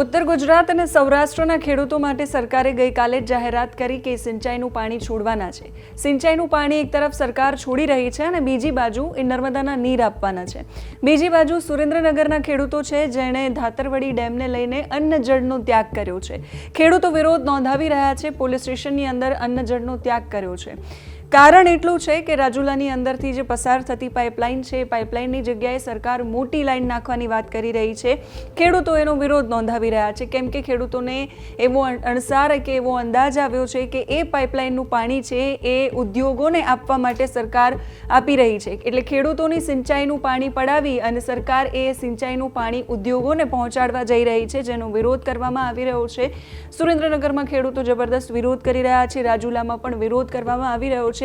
ઉત્તર ગુજરાત અને સૌરાષ્ટ્રના ખેડૂતો માટે સરકારે ગઈકાલે જ જાહેરાત કરી કે સિંચાઈનું પાણી છોડવાના છે. સિંચાઈનું પાણી એક તરફ સરકાર છોડી રહી છે અને બીજી બાજુ એ નર્મદાના નીર આપવાના છે. બીજી બાજુ સુરેન્દ્રનગરના ખેડૂતો છે, જેણે ધાતરવડી ડેમને લઈને અન્ન જળનો ત્યાગ કર્યો છે. ખેડૂતો વિરોધ નોંધાવી રહ્યા છે, પોલીસ સ્ટેશનની અંદર અન્ન જળનો ત્યાગ કર્યો છે. કારણ એટલું છે કે રાજુલાની અંદરથી જે પસાર થતી પાઇપલાઇન છે પાઇપલાઇનની જગ્યાએ સરકાર મોટી લાઇન નાખવાની વાત કરી રહી છે. ખેડૂતો એનો વિરોધ નોંધાવી રહ્યા છે. કેમ કે ખેડૂતોને એવો અણસાર કે એવો અંદાજ આવ્યો છે કે એ પાઇપલાઇનનું પાણી છે, એ ઉદ્યોગોને આપવા માટે સરકાર આપી રહી છે. એટલે ખેડૂતોની સિંચાઈનું પાણી પડાવી અને સરકાર એ સિંચાઈનું પાણી ઉદ્યોગોને પહોંચાડવા જઈ રહી છે, જેનો વિરોધ કરવામાં આવી રહ્યો છે. સુરેન્દ્રનગરમાં ખેડૂતો જબરદસ્ત વિરોધ કરી રહ્યા છે. રાજુલામાં પણ વિરોધ કરવામાં આવી રહ્યો છે.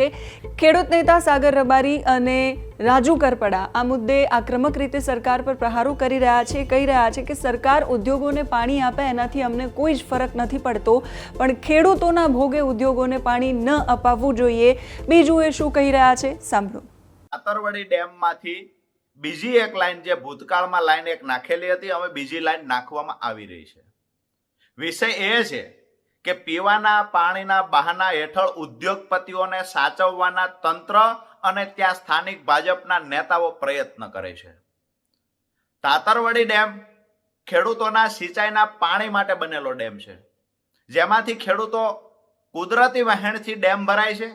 ખેડૂત નેતા સાગર રબારી અને રાજુ કરપડા આ મુદ્દે આક્રમક રીતે સરકાર પર પ્રહારો કરી રહ્યા છે, કહી રહ્યા છે કે સરકાર ઉદ્યોગોને પાણી આપે, એનાથી અમને કોઈ જ ફરક નથી પડતો. પણ ખેડૂતોના ભોગે ઉદ્યોગોને પાણી ન અપાવવું જોઈએ. બીજું એ શું કહી રહ્યા છે? સાંભળો. આતરવડી ડેમમાંથી બીજી એક લાઈન જે ભૂતકાળમાં લાઈન એક નાખેલી હતી, હવે બીજી લાઈન નાખવામાં આવી રહી છે. વિષય એ છે કે પીવાના પાણીના બહાના હેઠળ ઉદ્યોગપતિઓને સાચવવાના તંત્ર અને ત્યાં સ્થાનિક ભાજપના નેતાઓ પ્રયત્ન કરે છે. તાતરવડી ડેમ ખેડૂતોના સિંચાઈના પાણી માટે બનેલો ડેમ છે. જેમાંથી ખેડૂતો કુદરતી વહેણથી ડેમ ભરાય છે.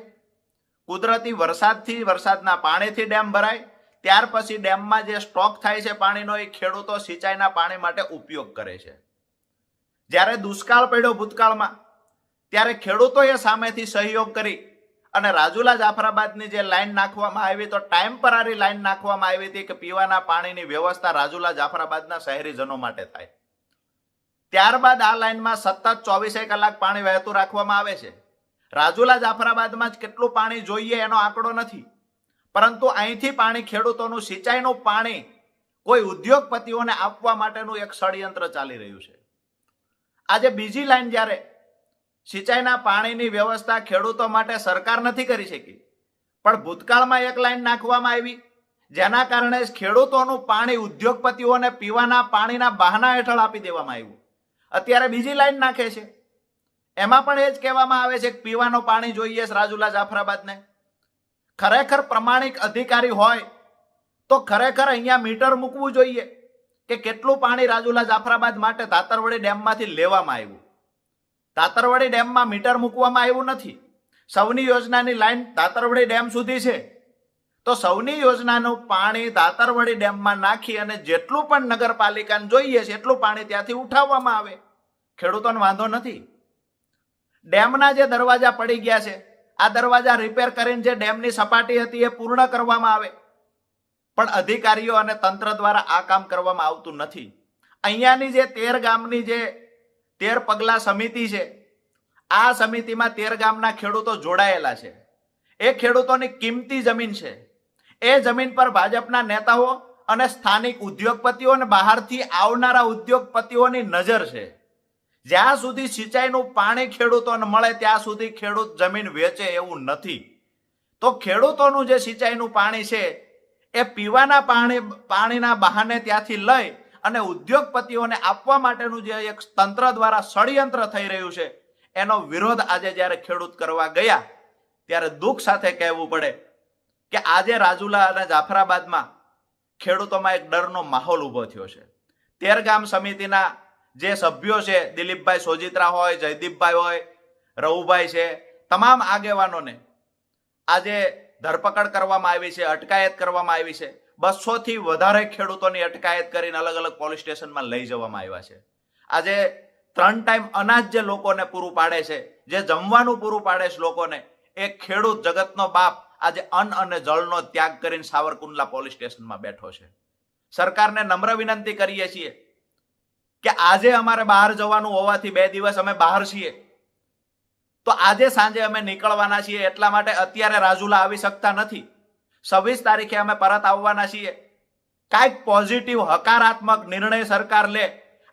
કુદરતી વરસાદથી વરસાદના પાણીથી ડેમ ભરાય. ત્યાર પછી ડેમમાં જે સ્ટોક થાય છે પાણીનો એ ખેડૂતો સિંચાઈના પાણી માટે ઉપયોગ કરે છે. જ્યારે દુષ્કાળ પડ્યો ભૂતકાળમાં, ત્યારે ખેડૂતોએ સામેથી સહયોગ કરી અને રાજુલા જાફરાબાદની જે લાઈન નાખવામાં આવી તો ટેમ્પરરી લાઈન નાખવામાં આવી હતી કે પીવાના પાણીની વ્યવસ્થા રાજુલા જાફરાબાદના શહેરીજનો માટે થાય. ત્યારબાદ આ લાઈનમાં સતત ચોવીસે કલાક પાણી વહેતું રાખવામાં આવે છે. રાજુલા જાફરાબાદમાં જ કેટલું પાણી જોઈએ એનો આંકડો નથી. પરંતુ અહીંથી પાણી ખેડૂતોનું સિંચાઈનું પાણી કોઈ ઉદ્યોગપતિઓને આપવા માટેનું એક ષડયંત્ર ચાલી રહ્યું છે. આજે બીજી લાઈન જ્યારે સિંચાઈના પાણીની વ્યવસ્થા ખેડૂતો માટે સરકાર નથી કરી શકી, પણ ભૂતકાળમાં એક લાઈન નાખવામાં આવી, જેના કારણે ખેડૂતોનું પાણી ઉદ્યોગપતિઓને પીવાના પાણીના બહાના હેઠળ આપી દેવામાં આવ્યું. અત્યારે બીજી લાઈન નાખે છે. એમાં પણ એ જ કહેવામાં આવે છે કે પીવાનું પાણી જોઈએ રાજુલા જાફરાબાદને. ખરેખર પ્રમાણિક અધિકારી હોય તો ખરેખર અહીંયા મીટર મૂકવું જોઈએ. કે કેટલું પાણી રાજુલા જાફરાબાદ માટે તાતરવડી ડેમમાંથી લેવામાં આવ્યું? તાતરવડી ડેમમાં મીટર મૂકવામાં આવ્યું નથી. સૌની યોજનાની લાઈન તાતરવડી ડેમ સુધી છે. તો સૌની યોજનાનું પાણી તાતરવડી ડેમમાં નાખી અને જેટલું પણ નગરપાલિકાને જોઈએ છે, એટલું પાણી ત્યાંથી ઉઠાવવામાં આવે. ખેડૂતોને વાંધો નથી. ડેમના જે દરવાજા પડી ગયા છે, આ દરવાજા રિપેર કરીને જે ડેમની સપાટી હતી એ પૂર્ણ કરવામાં આવે. પણ અધિકારીઓ અને તંત્ર દ્વારા આ કામ કરવામાં આવતું નથી. અહીંયાની જે તેર ગામની જે તેર પગલા સમિતિ છે, આ સમિતિમાં તેર ગામના ખેડૂતો જોડાયેલા છે. એ ખેડૂતોની કિંમતી જમીન છે. એ જમીન પર ભાજપના નેતાઓ અને સ્થાનિક ઉદ્યોગપતિઓ અને બહારથી આવનારા ઉદ્યોગપતિઓની નજર છે. જ્યાં સુધી સિંચાઈનું પાણી ખેડૂતોને મળે, ત્યાં સુધી ખેડૂત જમીન વેચે એવું નથી. તો ખેડૂતોનું જે સિંચાઈનું પાણી છે એ પીવાના પાણી, પાણીના બહાને ત્યાંથી લઈ અને ઉદ્યોગપતિઓને આપવા માટેનું જે એક તંત્ર દ્વારા ષડયંત્ર થઈ રહ્યું છે, એનો વિરોધ આજે જ્યારે ખેડૂત કરવા ગયા, ત્યારે દુઃખ સાથે કહેવું પડે કે આજે રાજુલા અને જાફરાબાદમાં ખેડૂતોમાં એક ડરનો માહોલ ઊભો થયો છે. તેરગામ સમિતિના જે સભ્યો છે, દિલીપભાઈ સોજિત્રા હોય, જયદીપભાઈ હોય, રવુભાઈ છે, તમામ આગેવાનોને આજે ધરપકડ કરવામાં આવી છે, અટકાયત કરવામાં આવી છે. બસો થી વધારે ખેડૂતોની અટકાયત કરીને અલગ અલગ પોલીસ સ્ટેશનમાં લઈ જવામાં આવ્યા છે. આજે ત્રણ ટાઈમ અનાજ જે લોકોને પૂરું પાડે છે, જે જમવાનું પૂરું પાડે છે લોકોને, એ ખેડૂત જગતનો બાપ આજે અન્ન અને જળનો ત્યાગ કરીને સાવરકુંડલા પોલીસ સ્ટેશનમાં બેઠો છે. સરકારને નમ્ર વિનંતી કરીએ છીએ કે આજે અમારે બહાર જવાનું હોવાથી બે દિવસ અમે બહાર છીએ. તો આજે સાંજે અમે નીકળવાના છીએ એટલા માટે અત્યારે રાજુલા આવી શકતા નથી. છવ્વીસ તારીખે અમે પરત આવવાના છીએ. કાંઈક પોઝિટિવ હકારાત્મક નિર્ણય સરકાર લે,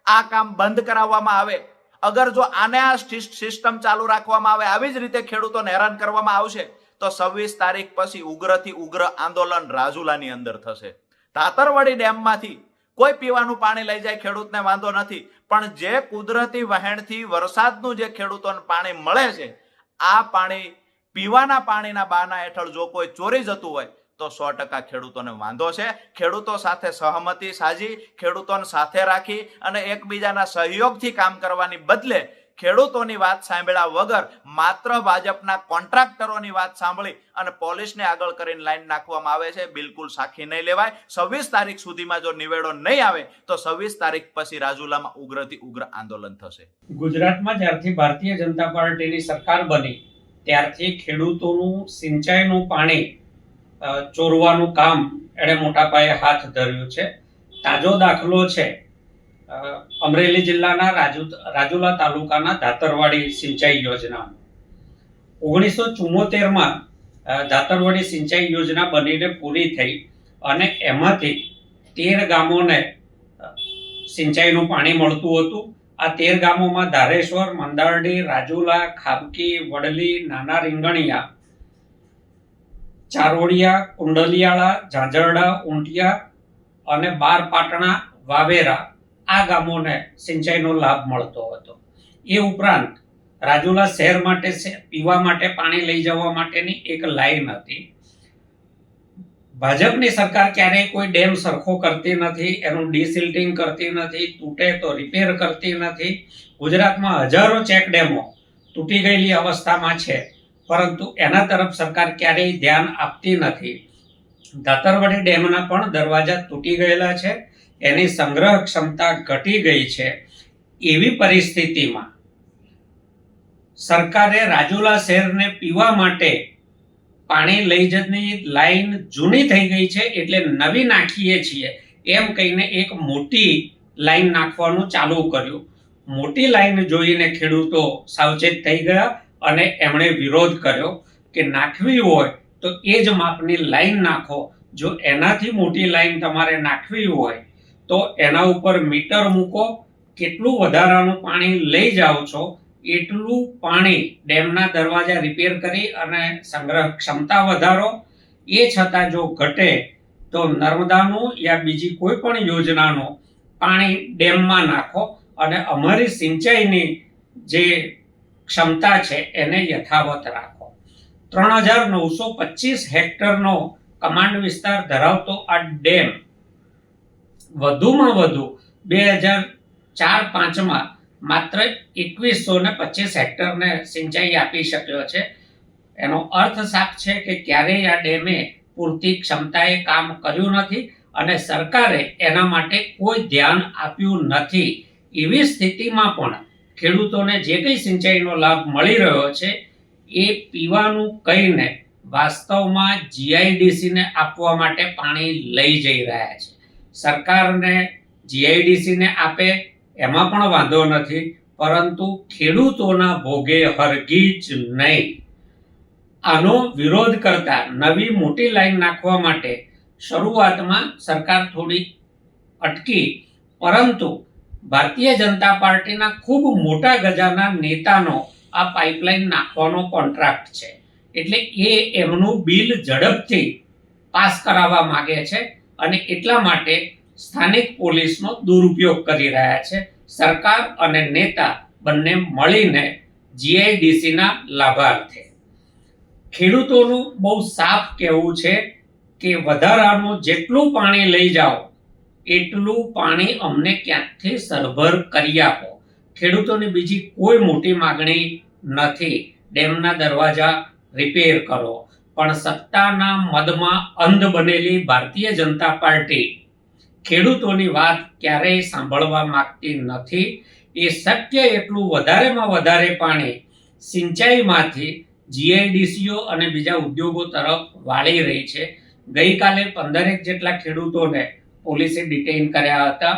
આ કામ બંધ કરાવવામાં આવે. અગર જો આને આ સિસ્ટમ ચાલુ રાખવામાં આવે, આવી જ રીતે ખેડૂતોને હેરાન કરવામાં આવશે, તો છવ્વીસ તારીખ પછી ઉગ્રથી ઉગ્ર આંદોલન રાજુલાની અંદર થશે. ધાતરવડી ડેમમાંથી કોઈ પીવાનું પાણી લઈ જાય, ખેડૂતને વાંધો નથી. પણ જે કુદરતી વહેણથી વરસાદનું જે ખેડૂતોને પાણી મળે છે, આ પાણી, પીવાના પાણીના બાના હેઠળ જો કોઈ ચોરી જતું હોય, તો સો ટકા ખેડૂતોને વાંધો છે. ખેડૂતો સાથે સહમતી સાજી, ખેડૂતોને સાથે રાખી અને એકબીજાના સહયોગથી કામ કરવાની બદલે ખેડૂતોની વાત સાંભળ્યા વગર માત્ર ભાજપના કોન્ટ્રાક્ટરોની વાત સાંભળી અને પોલીસને આગળ કરીને લાઈન નાખવામાં આવે છે. બિલકુલ સાખી નહીં લેવાય. છવ્વીસ તારીખ સુધીમાં જો નિવેડો નહીં આવે, તો છવ્વીસ તારીખ પછી રાજુલામાં ઉગ્રથી ઉગ્ર આંદોલન થશે. ગુજરાતમાં જ્યારથી ભારતીય જનતા પાર્ટીની સરકાર બની, ત્યારથી ખેડૂતોનું સિંચાઈનું પાણી ચોરવાનું કામ એણે મોટા પાયે હાથ ધર્યું છે. તાજો દાખલો છે અમરેલી જિલ્લાના રાજુ, રાજુલા તાલુકાના દાતરવાડી સિંચાઈ યોજના. ઓગણીસો ચુમ્મોતેરમાં દાતરવાડી સિંચાઈ યોજના બનીને પૂરી થઈ અને એમાંથી તેર ગામોને સિંચાઈનું પાણી મળતું હતું. આ તેર ગામોમાં ધારેશ્વર, મંદારડી, રાજુલા, ખાબકી, વડલી, નાના રીંગણિયા, ચારોડિયા, કુંડલિયાળા, ઝાંઝરડા, ઊંટિયા અને બાર પાટણા, વાવેરા આ ગામોને સિંચાઈનો લાભ મળતો હતો. એ ઉપરાંત રાજુલા શહેર માટે પીવા માટે પાણી લઈ જવા માટેની એક લાઈન હતી. ભાજપની સરકાર ક્યારેય કોઈ ડેમ સરખો કરતી નથી, એનું ડિસિલ્ટિંગ કરતી નથી, તૂટે તો રિપેર કરતી નથી. ગુજરાતમાં હજારો ચેક ડેમો તૂટી ગયેલી અવસ્થામાં છે, પરંતુ એના તરફ સરકાર ક્યારેય ધ્યાન આપતી નથી. દાતરવાડી ડેમના પણ દરવાજા તૂટી ગયેલા છે. એની સંગ્રહ ક્ષમતા ઘટી ગઈ છે એવી પરિસ્થિતિમાં સરકારે રાજુલા શહેરને પીવા માટે પાણી લઈ જતી લાઈન જૂની થઈ ગઈ છે એટલે નવી નાખીએ છીએ. એમ કહીને એક મોટી લાઈન નાખવાનું ચાલુ કર્યું. મોટી લાઈન જોઈને ખેડૂતો સાવચેત થઈ ગયા અને એમણે વિરોધ કર્યો કે નાખવી હોય તો એ જ માપની લાઈન નાખો. જો એનાથી મોટી લાઈન તમારે નાખવી હોય તો એના ઉપર મીટર મૂકો, કેટલું વધારાનું પાણી લઈ જાઓ છો, એટલું પાણી ડેમના દરવાજા રિપેર કરી અને સંગ્રહ ક્ષમતા વધારો. એ છતાં જો ઘટે તો નર્મદાનું યા બીજી કોઈ પણ યોજનાનું પાણી ડેમમાં નાખો અને અમારી સિંચાઈની જે ક્ષમતા છે એને યથાવત રાખો. ત્રણ હજાર નવસો પચીસ હેક્ટરનો કમાન્ડ વિસ્તાર ધરાવતો આ ડેમ વધુમાં વધુ બે હજાર ચાર પાંચમાં માત્ર એકવીસો ને પચીસ હેક્ટરને સિંચાઈ આપી શક્યો છે. એનો અર્થ સાફ છે કે ક્યારેય આ ડેમે પૂરતી ક્ષમતાએ કામ કર્યું નથી અને સરકારે એના માટે કોઈ ધ્યાન આપ્યું નથી. એવી સ્થિતિમાં પણ ખેડૂતોને જે કંઈ સિંચાઈનો લાભ મળી રહ્યો છે, એ પીવાનું કહીને વાસ્તવમાં જીઆઈડીસીને આપવા માટે પાણી લઈ જઈ રહ્યા છે. સરકારને જીઆઈડીસીને આપે, એમાં પણ વાંધો નથી, પરંતુ ખેડૂતોના ભોગે હરગીજ નહીં. આનો વિરોધ કરતા નવી મોટી લાઈન નાખવા માટે શરૂઆતમાં સરકાર થોડી અટકી, પરંતુ ભારતીય જનતા પાર્ટીના ખૂબ મોટા ગજાના નેતાનો આ પાઇપલાઇન નાખવાનો કોન્ટ્રાક્ટ છે. એટલે એ એમનું બિલ ઝડપથી પાસ કરાવવા માગે છે. અને એટલા માટે સ્થાનિક પોલીસનો દુરુપયોગ કરી રહ્યા છે. સરકાર અને નેતા બંને મળીને જીઆઈડીસીના લાભાર્થે. ખેડૂતોનું બહુ સાફ કહેવું છે કે વધારાનું જેટલું પાણી લઈ જાઓ, એટલું પાણી અમને ક્યાંકથી સરભર કરી આપો. ખેડૂતોની બીજી કોઈ મોટી માગણી નથી. ડેમના દરવાજા રિપેર કરો. પણ સત્તાના મદમાં અંધ બનેલી ભારતીય જનતા પાર્ટી. ખેડૂતોની વાત ક્યારેય સાંભળવા માંગતી નથી. એ શક્ય એટલું વધારેમાં વધારે પાણી સિંચાઈમાંથી જીઆઈડીસીઓ અને બીજા ઉદ્યોગો તરફ વાળી રહી છે. ગઈકાલે પંદરેક જેટલા ખેડૂતોને પોલીસે ડિટેઇન કર્યા હતા.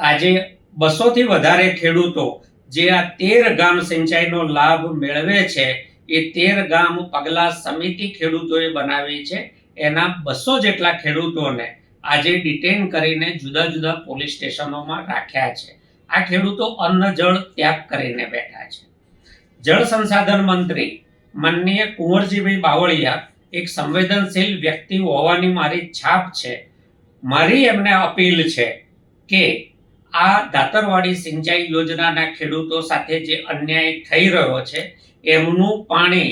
આજે બસોથી વધારે ખેડૂતો જે આ તેર ગામ સિંચાઈનો લાભ મેળવે છે એ તેર ગામ પગલા સમિતિ ખેડૂતોએ બનાવી છે. એના બસો જેટલા ખેડૂતોને આજે ડિટેન કરીને જુદા જુદા પોલીસ સ્ટેશનોમાં રાખ્યા છે. આ ખેડૂતો અન્ન, જળ ત્યાગ કરીને બેઠા છે. જળ સંસાધન મંત્રી માનનીય કુંવરજીભાઈ બાવળિયા એક સંવેદનશીલ વ્યક્તિ હોવાની મારી છાપ છે. મારી એમને અપીલ છે કે આ દાતરવાડી સિંચાઈ યોજનાના ખેડૂતો સાથે જે અન્યાય થઈ રહ્યો છે એમનું પાણી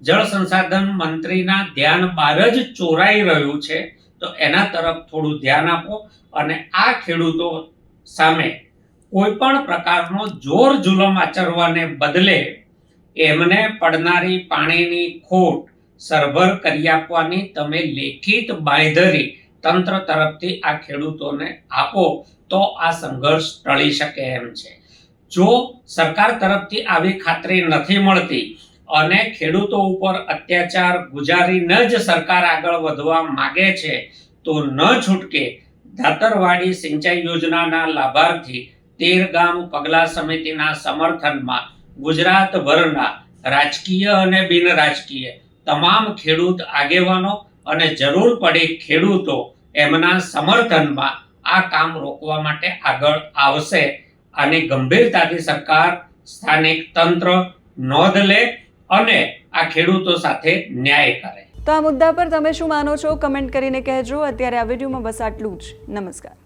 જળ સંસાધન મંત્રીના ધ્યાન બહાર જ ચોરાઈ રહ્યું છે. તો એના તરફ થોડું ધ્યાન આપો અને આ ખેડૂતો સામે કોઈ પણ પ્રકારનો જોર જુલમ આચરવાને બદલે એમને પડનારી પાણીની ખોટ સરભર કરી આપવાની તમે લેખિત બાંયધરી તંત્ર તરફથી આ ખેડૂતોને આપો તો આ સંઘર્ષ ટળી શકે એમ છે. જો સરકાર તરફથી આવી ખાતરી નથી મળતી અને ખેડૂતો ઉપર અત્યાચાર ગુજારીને જ સરકાર આગળ વધવા માગે છે, તો ન છૂટકે ધાતરવાડી સિંચાઈ યોજનાના લાભાર્થી તેર ગામ પગલા સમિતિના સમર્થનમાં ગુજરાતભરના રાજકીય અને બિન રાજકીય તમામ ખેડૂત આગેવાનો અને જરૂર પડે ખેડૂતો એમના સમર્થનમાં આ કામ રોકવા માટે આગળ આવશે. આની ગંભીરતાથી સરકાર સ્થાનિક તંત્ર નોંધ લે અને આ ખેડૂતો સાથે ન્યાય કરે. તો આ મુદ્દા પર તમે શું માનો છો? કમેન્ટ કરીને કહેજો. અત્યારે આ વિડીયોમાં બસ આટલું જ. નમસ્કાર.